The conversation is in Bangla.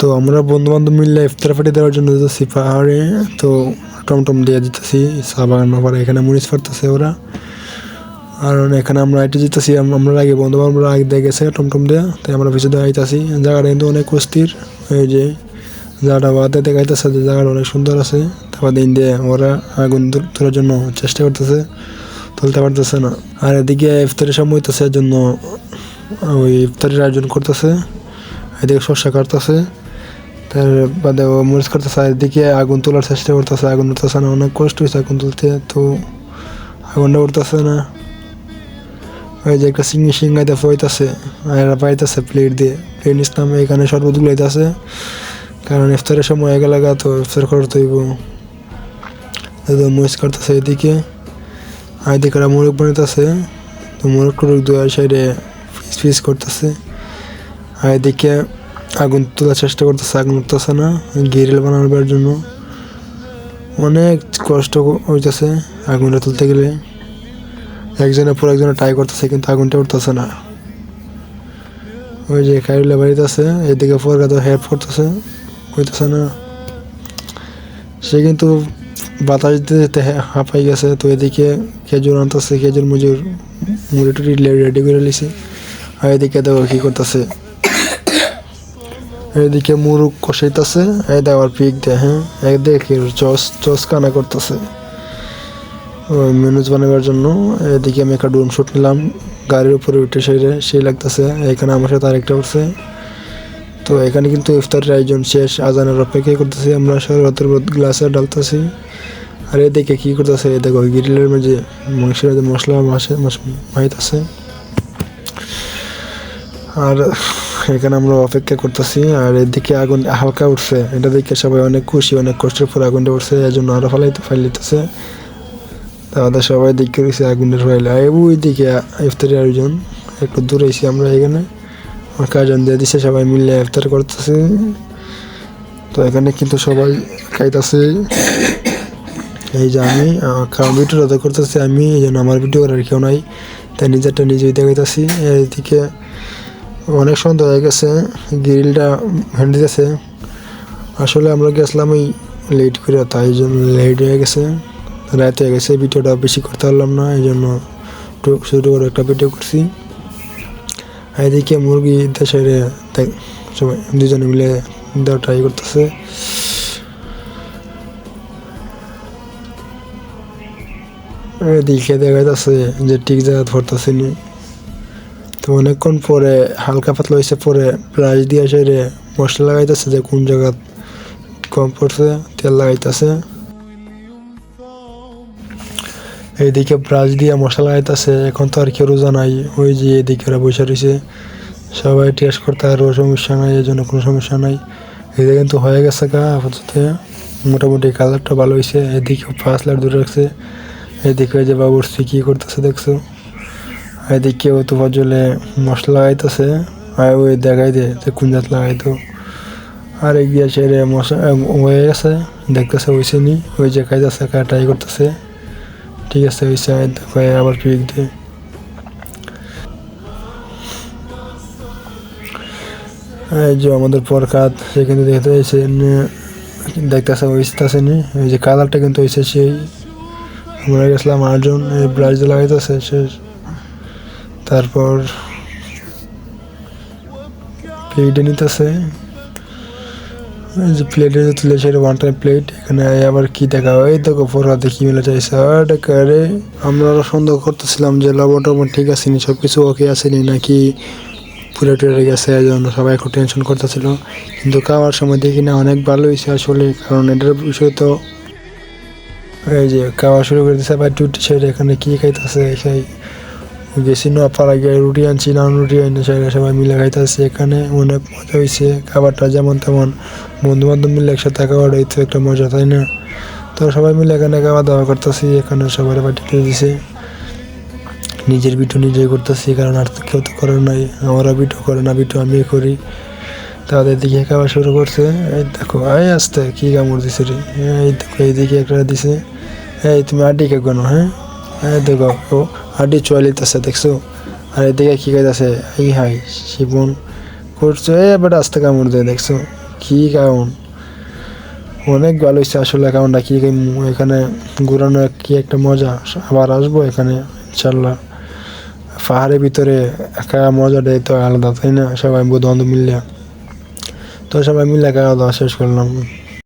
তো আমরা বন্ধু বান্ধব মিললে ইফতার পার্টি দেওয়ার জন্য যেতেছি পাহাড়ে। তো টমটম দিয়ে দিতেছি চা বাগান পাড়ে এখানে মরিচ ফাটতেছে ওরা। আর এখানে আমরা এটা যেতেছি আমরা আগে বন্ধু বান্ধবরা আগে দিয়ে গেছে টমটম দেওয়া তাই আমরা পিছু দিয়ে আইতাছি। জায়গাটা কিন্তু অনেক অস্থির। এই যে জায়গাটা বাদে দেখাইতেছে যে জায়গাটা অনেক সুন্দর আছে। তারপর দিন দিয়ে ওরা আগুন তোলার জন্য চেষ্টা করতেছে, তুলতে পারতেছে না। আর এদিকে ইফতারের সময় হইতেছে জন্য ওই ইফতারের আয়োজন করতেছে। এদিকে শস্য কাটতেছে। তার বাদে ও মরিচ কাটতেছে আর এদিকে আগুন তোলার চেষ্টা করতেছে, আগুন উঠতেছে না, অনেক কষ্ট হয়েছে আগুন তুলতে, তো আগুনটা উঠতেছে না। ওই যে একটা সিঙ্গি সিঙ্গাইতে ফইতাছে আর এরা পাইতেছে প্লেট দিয়ে। প্লেট ইসলাম এখানে শরবত গুলাইতেছে কারণ ইফতারের সময় এগে লাগা তো ইফতার করতে হইব। মরিচ কাটতেছে এদিকে, আর এদিকে ওরা মোরগ বানাইতেছে, তো মোরগ টোরগ দুই সাইডে ফিস ফিস করতেছে। আর এদিকে আগুন তোলার চেষ্টা করতেছে, আগুন উঠতেছে না। গ্রিল বানানোর জন্য। অনেক কষ্ট হইতেছে আগুনটা তুলতে গেলে। একজনের পর একজনে ট্রাই করতেছে, কিন্তু আগুনটা উঠতেছে না। ওই যে খাইরুল্লা বাড়িতে আছে, এদিকে ফরকা তো হেল্প করতেছে, হইতেছে না। সে কিন্তু বাতাস দিতে দিতে হাঁপাই গেছে, তো এদিকে খেজুর আনতেছে, খেজুর, মজুর, মুড়ি টুড়ি রেডি করে লিছি আর এদিকে দেখো কি করতেছে। এদিকে মুরুগ কষাইতেছে, এই দেওয়ার পিক দেয় হ্যাঁ? এক দেখে চস চস কানা করতেছে। ওই মেনুজ বানাবার জন্য এদিকে আমি একটা ড্রোন শুট নিলাম, গাড়ির উপরে উঠে সেরে সেই লাগতেছে। এখানে আমার সাথে আরেকটা উঠছে। তো এখানে কিন্তু ইফতারের আয়োজন শেষ, আজানের অপেক্ষাই করতেছি আমরা, শরবতের গ্লাসে ডালতেছি। আর এদিকে কি করতেছে? এ দেখো, গ্রিলের মাঝে মাংসের যে মশলা মাসে মাইতেছে আর এখানে আমরা অপেক্ষা করতেছি, আর এদিকে আগুন হালকা উঠছে। এটা দেখে সবাই অনেক খুশি, অনেক কষ্টের পর আগুনটা উঠছে এই জন্য আরও ফালাইতে ফাইলিতেছে তাহলে সবাই দেখতে রয়েছে আগুনের ফাইলে। আর ওই দিকে ইফতারি আয়োজন, একটু দূরে এসে আমরা এখানে। আমার কাজন দিয়ে দিছে, সবাই মিলে ইফতার করতেছে। তো এখানে কিন্তু সবাই খাইতেছে। এই যে আমি খাওয়া ভিডিওটা করতেছি আমি, এই জন্য আমার ভিডিও করার কেউ নাই। তাই নিজেরটা নিজেই দেখাইতেছি। এদিকে অনেক সন্ধ্যা হয়ে গেছে গ্রিলটা হ্যান্ড দিতেছে আসলে আমরা গেছিলাম ওই লেট করে, তাই জন্য লেট হয়ে গেছে। রাত হয়ে গেছে, ভিডিওটা বেশি করতে পারলাম না, এই জন্য শুরু করে একটা ভিডিও করছি। এদিকে মুরগি দেশে সবাই দুজনে মিলে দেওয়া ট্রাই করতেছে। এদিকে দেখা যাচ্ছে যে ঠিক জায়গা ধরতেছে নি। তো অনেকক্ষণ পরে, হালকা পাতলা হয়েছে পরে ব্রাশ দিয়ে সেরে মশলা লাগাইতেছে যে কোন জায়গা কম পড়ছে, তেল লাগাইতেছে। এইদিকে ব্রাশ দিয়ে মশলা লাগাইতেছে, এখন তো আর কেউ রোজা নাই, ওই যে এদিকে ওরা বসে রয়েছে সবাই টেস্ট করতে আর সমস্যা নাই, এই জন্য কোনো সমস্যা নাই। এদিকে কিন্তু হয়ে গেছে গা, আপাতত। মোটামুটি কালারটা ভালো হয়েছে এদিকে পাঁচ লাইট দূরে রাখছে। এদিকে যে বাবুর্চি কি করতেছে দেখছ। এদিকে ও তো ফজলে মশলা লাগাইতেছে আর ওই দেখাই দে, যে কোন জাত লাগাইতো আর এগিয়ে সেরে মশলা হয়ে গেছে দেখতেছে হয়েছে নি ওই যে খাইতেছে ট্রাই করতেছে। ঠিক আছে হয়েছে আর দেখো আবার পিক দে এই যে আমাদের পরকাত সেখানে দেখতে হয়েছে দেখতেছে হয়েছে নি এই যে কালারটা কিন্তু হয়েছে সেই। আমরা গেছিলাম আটজন এই ব্রাশ লাগাইতেছে, শেষ। তারপর প্লেটে নিতেছে। যে প্লেটে তুলে সেটা ওয়ান টাইম প্লেট এখানে আবার কি দেখা হয়? দেখো ফোরহাতে কি মিলে চাইছে? আরে আমরা সন্দেহ করতেছিলাম যে লবণ টবণ ঠিক আছে নি সব কিছু ওকে আসেনি নাকি পুরো টুরে গেছে, এই জন্য সবাই একটু টেনশন করতেছিল। কিন্তু খাওয়ার সময় দেখি না, অনেক ভালো হয়েছে আসলে, কারণ এটার বিষয় তো এই যে খাওয়া শুরু করে দিছে আবার টুটি ছেড়ে এখানে কী খাইতেছে খাই গেছি না পাড়া গিয়ে রুটি আনছি না রুটি আনি সেটা সবাই মিলে খাইতেছে। এখানে অনেক মজা হয়েছে খাবারটা যেমন তেমন বন্ধু বান্ধব মিলে একসাথে খাওয়াটাই তো একটা মজা, তাই না? তো সবাই মিলে এখানে খাওয়া দাওয়া করতেছি। এখানে সবার পাঠিয়ে দিছে। নিজের বিটু নিজেই করতেছি, কারণ আর তো কেউ তো করে নাই। আমারও বিটু করে না বিটু আমি করি। তাদের দিকে খাওয়া শুরু করছে। এই দেখো, এই আসতে, কি কামড় দিছে রে? এই দেখো, এইদিকে একটা দিছে। এই তুমি আড্ডি কেন হ্যাঁ? এই দেখো, ও আড্ডি চলিতেছে দেখছ? আর এদিকে কি কাজ আছে এই হাই, শিবন করছ, এ বেটা আস্তে কামড় দেয় দেখছ? কি কারণ অনেক ভালো হয়েছে আসলে কারণটা কি এখানে ঘুরানো কি একটা মজা? আবার আসব এখানে, ইনশাল্লাহ। পাহাড়ের ভিতরে একা মজাটাই তো আলাদা, তাই না? সবাই বন্ধু মিললে তো সবাই মিলে খাওয়া দাওয়া শেষ করলাম।